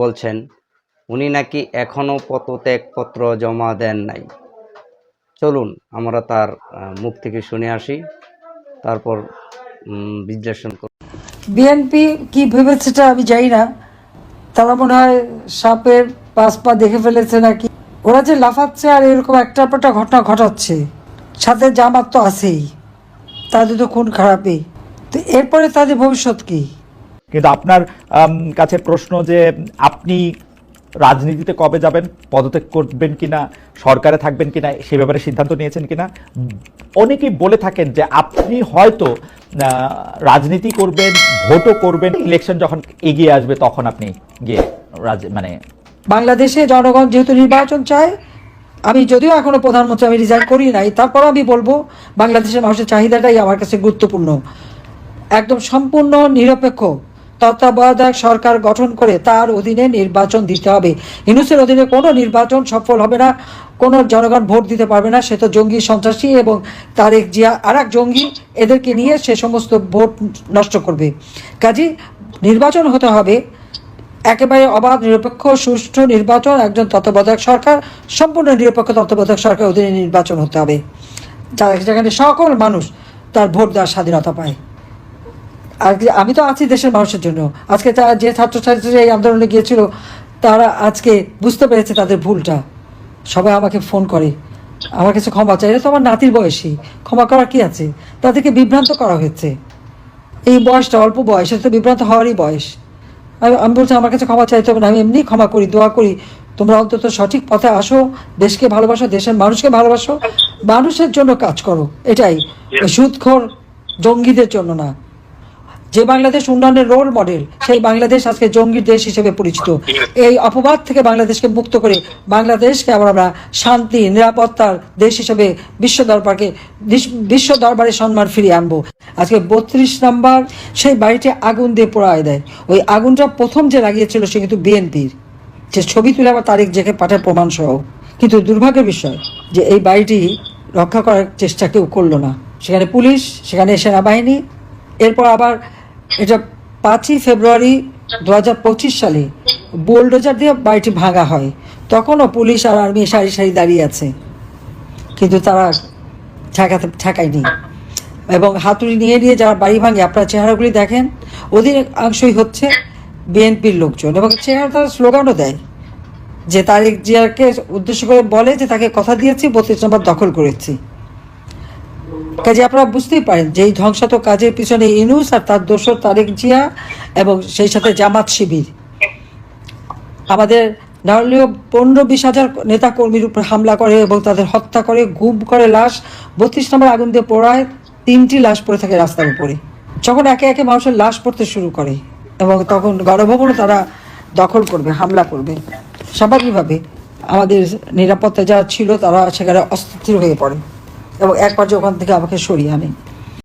বলছেন, উনি নাকি এখনও পদত্যাগপত্র জমা দেন নাই। চলুন, আমরা তার মুখ থেকে শুনে আসি, তারপর বিশ্লেষণ করব বিএনপি কি ভেবেছে সেটা আমি জানি না, তারা মনে হয় সাপের পাঁচ পা দেখে ফেলেছে নাকি। ওরা যে লাফাচ্ছে আর এরকম একটা পর একটা ঘটনা ঘটাচ্ছে, সাথে জামাত তো আছেই, তাদের তো খুন খারাপই। তো এরপরে তাদের ভবিষ্যৎ কি? কিন্তু আপনার কাছে প্রশ্ন যে আপনি রাজনীতিতে কবে যাবেন, পদত্যাগ করবেন কিনা, সরকারে থাকবেন কিনা, সে ব্যাপারে সিদ্ধান্ত নিয়েছেন কিনা? অনেকেই বলে থাকেন যে আপনি হয়তো রাজনীতি করবেন, ভোটও করবেন ইলেকশন যখন এগিয়ে আসবে তখন আপনি গিয়ে মানে বাংলাদেশে জনগণ যেহেতু নির্বাচন চায়, আমি যদিও এখনও প্রধানমন্ত্রী আমি রিজাইন করি নাই তারপর আমি বলব, বাংলাদেশের মানুষের চাহিদাটাই আমার কাছে গুরুত্বপূর্ণ। একদম সম্পূর্ণ নিরপেক্ষ। তত্ত্বাবধায়ক সরকার গঠন করে তার অধীনে নির্বাচন দিতে হবে। ইনুসের অধীনে কোনো নির্বাচন সফল হবে না, কোনো জনগণ ভোট দিতে পারবে না, সে তো জঙ্গি সন্ত্রাসী এবং তারেক জিয়া আর এক জঙ্গি এদেরকে নিয়ে সে সমস্ত ভোট নষ্ট করবে। কাজী নির্বাচন হতে হবে। একেবারে অবাধ, নিরপেক্ষ, সুষ্ঠু নির্বাচন, একজন তত্ত্বাবধায়ক সরকার, সম্পূর্ণ নিরপেক্ষ তত্ত্বাবধায়ক সরকার অধীনে নির্বাচন হতে হবে। যেখানে সকল মানুষ তার ভোট দেওয়ার স্বাধীনতা পায়। আর আমি তো আছি দেশের মানুষের জন্য। আজকে যে ছাত্রছাত্রীরা এই আন্দোলনে গিয়েছিল তারা আজকে বুঝতে পেরেছে তাদের ভুলটা। সবাই আমাকে ফোন করে। আমার কাছে ক্ষমা চাই এটা তো আমার নাতির বয়সী। ক্ষমা করার কি আছে? তাদেরকে বিভ্রান্ত করা হয়েছে। এই বয়সটা অল্প বয়স এটা তো বিভ্রান্ত হওয়ারই বয়স। আমি আমি বলছি আমার কাছে ক্ষমা চাইতে হবে না আমি এমনি ক্ষমা করি দোয়া করি। তোমরা অন্তত সঠিক পথে আসো দেশকে ভালোবাসো দেশের মানুষকে ভালোবাসো। মানুষের জন্য কাজ করো এটাই। ওই সুদখোর জঙ্গিদের জন্য না। যে বাংলাদেশ উন্নয়নের রোল মডেল সেই বাংলাদেশ আজকে জঙ্গির দেশ হিসেবে পরিচিত। এই অপবাদ থেকে বাংলাদেশকে মুক্ত করে বাংলাদেশকে আবার আমরা শান্তি, নিরাপত্তার দেশ হিসেবে বিশ্ব দরবারকে, বিশ্ব দরবারে সম্মান ফিরিয়ে আনব। আজকে বত্রিশ নাম্বার, সেই বাড়িটি আগুন দিয়ে পোড়ায় দেয়। ওই আগুনটা প্রথম যে লাগিয়েছিল সে কিন্তু বিএনপির। যে ছবি তুলে আবার তারিখ জেকে পাঠায় প্রমাণ সহ কিন্তু দুর্ভাগ্যের বিষয় যে এই বাড়িটি রক্ষা করার চেষ্টা কেউ করল না। সেখানে পুলিশ, সেখানে সেনাবাহিনী, এরপর আবার এটা পাঁচই ফেব্রুয়ারি দু হাজার পঁচিশ সালে বোলডোজার দিয়ে বাড়িটি ভাঙা হয়। তখনও পুলিশ আর আর্মি সারি সারি দাঁড়িয়ে আছে। কিন্তু তারা ঠেকাতে, ঠেকায়নি। এবং হাতুড়ি নিয়ে নিয়ে যারা বাড়ি ভাঙে, আপনার চেহারাগুলি দেখেন অধিকাংশই হচ্ছে বিএনপির লোকজন। এবং চেহারা তারা স্লোগানও দেয় যে তারেক জিয়াকে উদ্দেশ্য করে বলে যে তাকে কথা দিয়েছি, বত্রিশ নম্বর দখল করেছি। কাজে আপনারা বুঝতেই পারেন যে এই ধ্বংসাত্মক কাজের পিছনে ইনুস আর তার দোসর তারেক জিয়া এবং সেই সাথে জামাত শিবির। আমাদের না হলেও পনেরো বিশ হাজার নেতা কর্মীর উপর হামলা করে এবং তাদের হত্যা করে, গুম করে, লাশ বত্রিশ নম্বর আগুন দিয়ে পোড়ায়, তিনটি লাশ পড়ে থাকে রাস্তার উপরে। যখন একে একে মানুষের লাশ পড়তে শুরু করে এবং তখন গণভবনও তারা দখল করবে, হামলা করবে। স্বাভাবিকভাবে আমাদের নিরাপত্তা যারা ছিল তারা সেখানে অস্থির হয়ে পড়ে। এবং এক পর্যায়ে ওখান থেকে আমাকে সরিয়ে আনে